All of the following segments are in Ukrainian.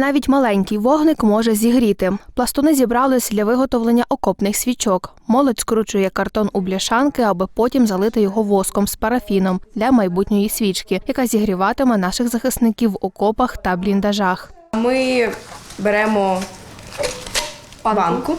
Навіть маленький вогник може зігріти. Пластуни зібрались для виготовлення окопних свічок. Молодь скручує картон у бляшанки, аби потім залити його воском з парафіном для майбутньої свічки, яка зігріватиме наших захисників в окопах та бліндажах. Ми беремо банку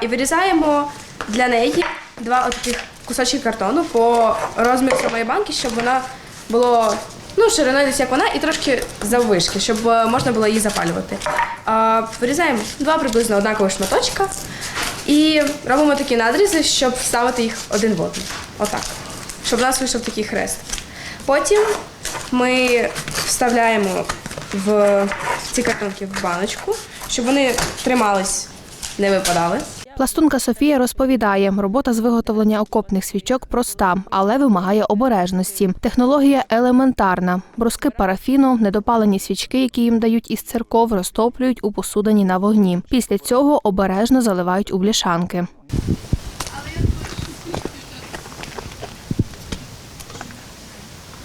і вирізаємо для неї два таких кусочки картону по розміру самої банки, щоб вона було ну, шириною десь як вона, і трошки заввишки, щоб е, можна було її запалювати. А, вирізаємо два приблизно однакові шматочка і робимо такі надрізи, щоб вставити їх один в один. Отак. Щоб у нас вийшов такий хрест. Потім ми вставляємо в ці картонки в баночку, щоб вони тримались, не випадали. Пластунка Софія розповідає, робота з виготовлення окопних свічок проста, але вимагає обережності. Технологія елементарна. Бруски парафіну, недопалені свічки, які їм дають із церков, розтоплюють у посудині на вогні. Після цього обережно заливають у бляшанки.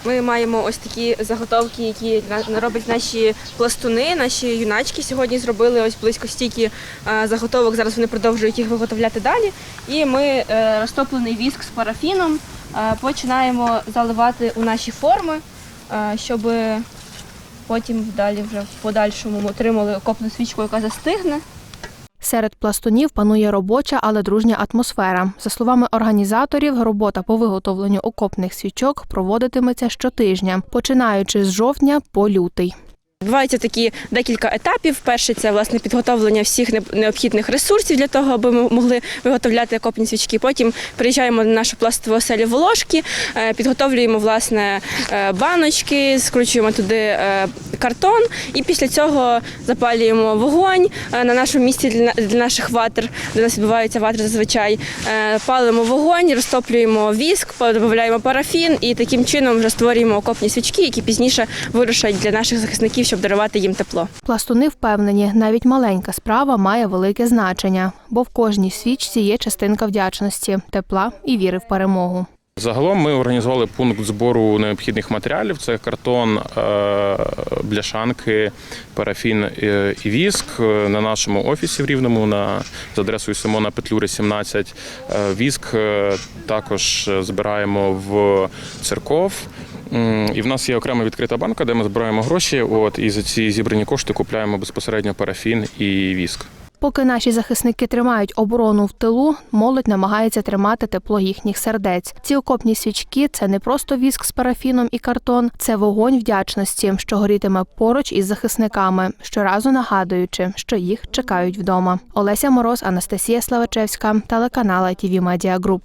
Ми маємо ось такі заготовки, які роблять наші пластуни, наші юначки. Сьогодні зробили ось близько стільки е, заготовок. Зараз вони продовжують їх виготовляти далі. І ми е, розтоплений віск з парафіном е, починаємо заливати у наші форми, щоб потім далі вже в подальшому отримали окопну свічку, яка застигне. Серед пластунів панує робоча, але дружня атмосфера. За словами організаторів, робота по виготовленню окопних свічок проводитиметься щотижня, починаючи з жовтня по лютий. Відбуваються такі декілька етапів. Перший це власне підготовлення всіх необхідних ресурсів для того, аби ми могли виготовляти окопні свічки. Потім приїжджаємо на нашу пластову оселю Волошки, е, підготовлюємо власне е, баночки, скручуємо туди е, картон, і після цього запалюємо вогонь на нашому місці для наших ватр, де нас відбуваються ватри зазвичай. Палимо вогонь, розтоплюємо віск, додаємо парафін і таким чином вже створюємо окопні свічки, які пізніше вирушать для наших захисників, щоб дарувати їм тепло. Пластуни впевнені, навіть маленька справа має велике значення, бо в кожній свічці є частинка вдячності, тепла і віри в перемогу. Загалом ми організували пункт збору необхідних матеріалів: це картон, е, бляшанки, парафін е, і віск е, на нашому офісі в Рівному на з адресою Симона Петлюри, 17. Е, Віск також збираємо в церков. І в нас є окрема відкрита банка, де ми збираємо гроші. От і за ці зібрані кошти купляємо безпосередньо парафін і віск. Поки наші захисники тримають оборону в тилу, молодь намагається тримати тепло їхніх сердець. Ці окопні свічки це не просто віск з парафіном і картон, це вогонь вдячності, що горітиме поруч із захисниками, щоразу нагадуючи, що їх чекають вдома. Олеся Мороз, Анастасія Славачевська, телеканал ITV Media Group.